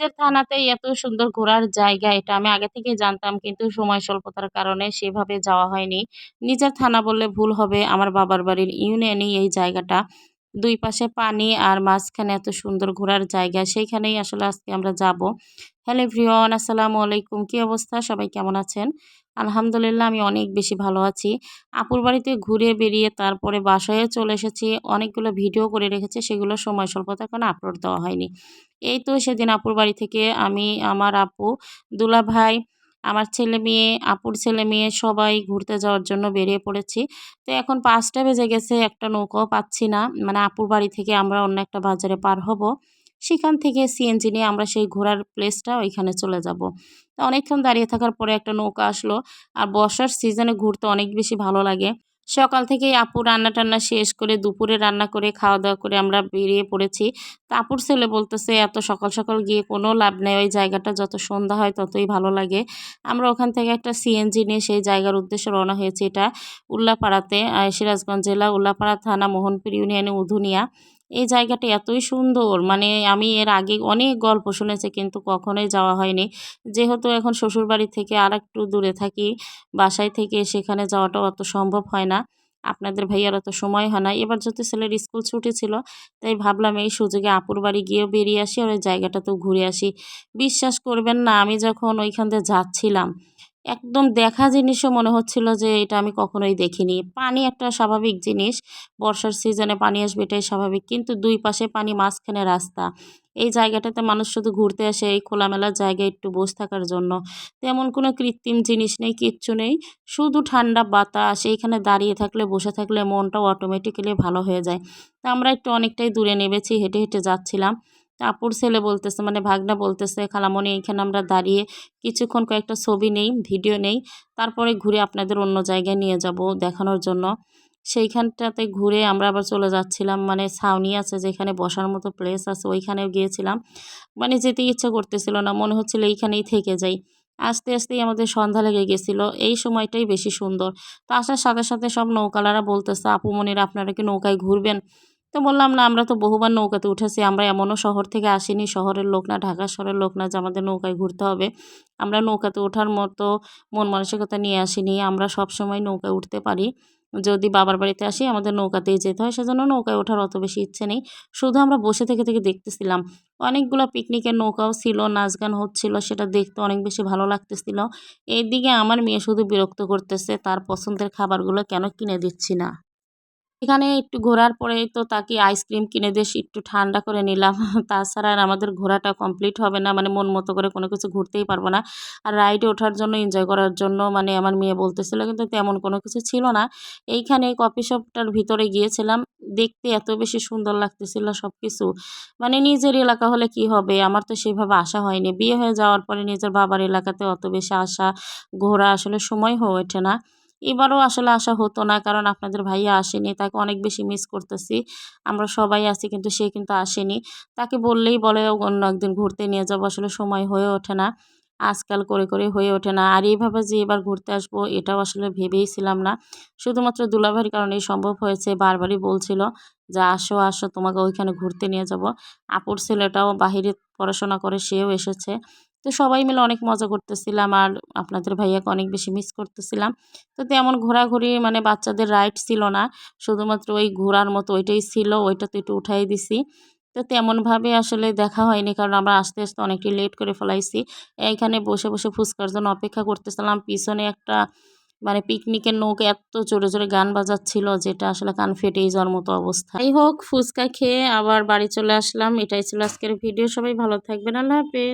নিজের থানাতেই এত সুন্দর ঘোরার জায়গা এটা আমি আগে থেকে জানতাম, কিন্তু সময় স্বল্পতার কারণে সেভাবে যাওয়া হয়নি। নিজের থানা বললে ভুল হবে, আমার বাবার বাড়ির ইউনিয়নেই এই জায়গাটা। দুই পাশে পানি আর মাঝখানে এত সুন্দর ঘোরার জায়গা, সেইখানেই আসলে আজকে আমরা যাব। হ্যালো এভরিওয়ান, আসসালামু আলাইকুম। কী অবস্থা? সবাই কেমন আছেন? আলহামদুলিল্লাহ, আমি অনেক বেশি ভালো আছি। আপুর বাড়িতে ঘুরে বেরিয়ে তারপরে বাসায় চলে এসেছি। অনেকগুলো ভিডিও করে রেখেছে, সেগুলো সময় স্বল্পতার কারণে আপলোড দেওয়া হয়নি। এই তো সেদিন আপুর বাড়ি থেকে আমি, আমার আপু দুলা ভাই আমার ছেলে মেয়ে, আপুর ছেলে মেয়ে সবাই ঘুরতে যাওয়ার জন্য বেরিয়ে পড়েছি। তো এখন পাঁচটা বেজে গেছে, একটা নৌকাও পাচ্ছি না। মানে আপুর বাড়ি থেকে আমরা অন্য একটা বাজারে পার হব। সেখান থেকে সিএনজি নিয়ে আমরা সেই ঘোরার প্লেসটা ওইখানে চলে যাব। তো অনেকক্ষণ দাঁড়িয়ে থাকার পরে একটা নৌকা আসলো। আর বর্ষার সিজনে ঘুরতে অনেক বেশি ভালো লাগে। সকাল থেকেই আপু রান্না টান্না শেষ করে দুপুরে রান্না করে খাওয়া দাওয়া করে আমরা বেরিয়ে পড়েছি। তা আপুর ছেলে বলতেছে, এত সকাল সকাল গিয়ে কোনো লাভ নেই, ওই জায়গাটা যত সন্ধ্যা হয় ততই ভালো লাগে। আমরা ওখান থেকে একটা সিএনজি নিয়ে সেই জায়গার উদ্দেশ্যে রওনা হয়েছে এটা উল্লাপাড়াতে সিরাজগঞ্জ জেলা উল্লাপাড়া থানা মোহনপুর ইউনিয়নে উধুনিয়া। এই জায়গাটা এতই সুন্দর। মানে আমি এর আগে অনেক গল্প শুনেছি কিন্তু কখনোই যাওয়া হয়নি। যেহেতু এখন শ্বশুরবাড়ি থেকে আর একটু দূরে থাকি, বাসায় থেকে সেখানে যাওয়াটাও অত সম্ভব হয় না। আপনাদের ভাইয়ার অত সময় হয় না। এবার যদি ছেলের স্কুল ছুটি ছিল, তাই ভাবলাম এই সুযোগে আপুর বাড়ি গিয়েও বেরিয়ে আসি আর ওই জায়গাটাতেও ঘুরে আসি। বিশ্বাস করবেন না, আমি যখন ওইখান দিয়ে যাচ্ছিলাম একদম দেখা জিনিসও মনে হচ্ছিল যে, এটা আমি কখনোই দেখিনি। পানি একটা স্বাভাবিক জিনিস, বর্ষার সিজনে পানি আসবে এটাই স্বাভাবিক, কিন্তু দুই পাশে পানি মাঝখানে রাস্তা। এই জায়গাটাতে মানুষ শুধু ঘুরতে আসে, এই খোলামেলা জায়গায় একটু বসে থাকার জন্য। তেমন কোনো কৃত্রিম জিনিস নেই, কিচ্ছু নেই। শুধু ঠান্ডা বাতাস, এইখানে দাঁড়িয়ে থাকলে, বসে থাকলে মনটাও অটোমেটিক্যালি ভালো হয়ে যায়। তা আমরা একটু অনেকটাই দূরে নেমেছি, হেঁটে হেঁটে যাচ্ছিলাম। আপুর ছেলে বলতেছে মানে ভাগনা বলতেছে, খালামণি, এইখানে আমরা দাঁড়িয়ে কিছুক্ষণ কয়েকটা ছবি নেই, ভিডিও নেই, তারপরে ঘুরে আপনাদের অন্য জায়গায় নিয়ে যাব দেখানোর জন্য। সেইখানটাতে ঘুরে আমরা আবার চলে যাচ্ছিলাম মানে ছাউনি আছে যেখানে বসার মতো প্লেস আছে, ওইখানেও গিয়েছিলাম। মানে যেতে ইচ্ছে করতেছিল না, মনে হচ্ছিল এইখানেই থেকে যাই। আস্তে আস্তেই আমাদের সন্ধ্যা লেগে গেছিল, এই সময়টাই বেশি সুন্দর। তো আসার সাথে সাথে সব নৌকালারা বলতেছে আপুমনিরা আপনারা কি নৌকায় ঘুরবেন? তো বললাম, না, আমরা তো বহুবার নৌকাতে উঠেছি, আমরা এমনও শহর থেকে আসিনি, শহরের লোক না, ঢাকা শহরের লোক না যে আমাদের নৌকায় ঘুরতে হবে। আমরা নৌকাতে ওঠার মতো মন মানসিকতা নিয়ে আসিনি, আমরা সব সময় নৌকায় উঠতে পারি। যদি বাবার বাড়িতে আসি, আমাদের নৌকাতেই যেতে হয়, সেজন্য নৌকায় ওঠার অত বেশি ইচ্ছে নেই। শুধু আমরা বসে থেকে থেকে দেখতেছিলাম। অনেকগুলো পিকনিকের নৌকাও ছিল নাচ গান হচ্ছিল, সেটা দেখতে অনেক বেশি ভালো লাগতেছিল। এইদিকে আমার মেয়ে শুধু বিরক্ত করতেছে, তার পছন্দের খাবারগুলো কেন কিনে দিচ্ছি না? এখানে একটু ঘোরার পরে তো তাকে আইসক্রিম কিনে দিয়ে একটু ঠান্ডা করে নিলাম। তাছাড়া আর আমাদের ঘোরাটা কমপ্লিট হবে না মানে মন মতো করে কোনো কিছু ঘুরতেই পারব না। আর রাইডে ওঠার জন্য এনজয় করার জন্য মানে আমার মেয়ে বলতেছিল কিন্তু তেমন কোনো কিছু ছিল না। এইখানে কফি শপটার ভিতরে গিয়েছিলাম, দেখতে এত বেশি সুন্দর লাগতেছিল সব কিছু মানে নিজের এলাকা হলে কি হবে? আমার তো সেভাবে আসা হয়নি। বিয়ে হয়ে যাওয়ার পরে নিজের বাবার এলাকাতে অত বেশি আসা ঘোরা আসলে সময় হয়ে ওঠে না। এবারও আসলে আসা হতো না, কারণ আপনাদের ভাইয়া আসেনি, তাকে অনেক বেশি মিস করতেছি। আমরা সবাই আছি, কিন্তু সে কিন্তু আসেনি। তাকে বললেই বলে, অন্য একদিন ঘুরতে নিয়ে যাব। আসলে সময় হয়ে ওঠে না, আজকাল করে করে হয়ে ওঠে না। আর এইভাবে যে এবার ঘুরতে আসব, এটাও আসলে ভেবেইছিলাম না। শুধুমাত্র দুলাভাইয়ের কারণেই সম্ভব হয়েছে, বারবারই বলছিল যে, আসো আসো, তোমাকে ওইখানে ঘুরতে নিয়ে যাব। আপুর ছেলেটাও বাহিরে পড়াশোনা করে, সেও এসেছে। তো সবাই মিলে অনেক মজা করতেছিলাম আর আপনাদের ভাইয়াকে অনেক বেশি মিস করতেছিলাম। তো তেমন ঘোরাঘুরি মানে বাচ্চাদের রাইড ছিল না, শুধুমাত্র ওই ঘোরার মতো ওইটাই ছিল, ওইটা তো একটু উঠাই দিছি। তো তেমনভাবে আসলে দেখা হয়নি কারণ আমরা আস্তে আস্তে অনেকটাই লেট করে ফেলাইছি। এইখানে বসে বসে ফুচকার জন্য অপেক্ষা করতেছিলাম, পিছনে একটা মানে পিকনিকের নৌকে এত জোরে জোরে গান বাজাচ্ছিল যেটা আসলে কান ফেটেই যাওয়ার মতো অবস্থা। যাই হোক, ফুচকা খেয়ে আবার বাড়ি চলে আসলাম, এটাই ছিল আজকের ভিডিও সবাই ভালো থাকবেন, আল্লাহ হাফেজ।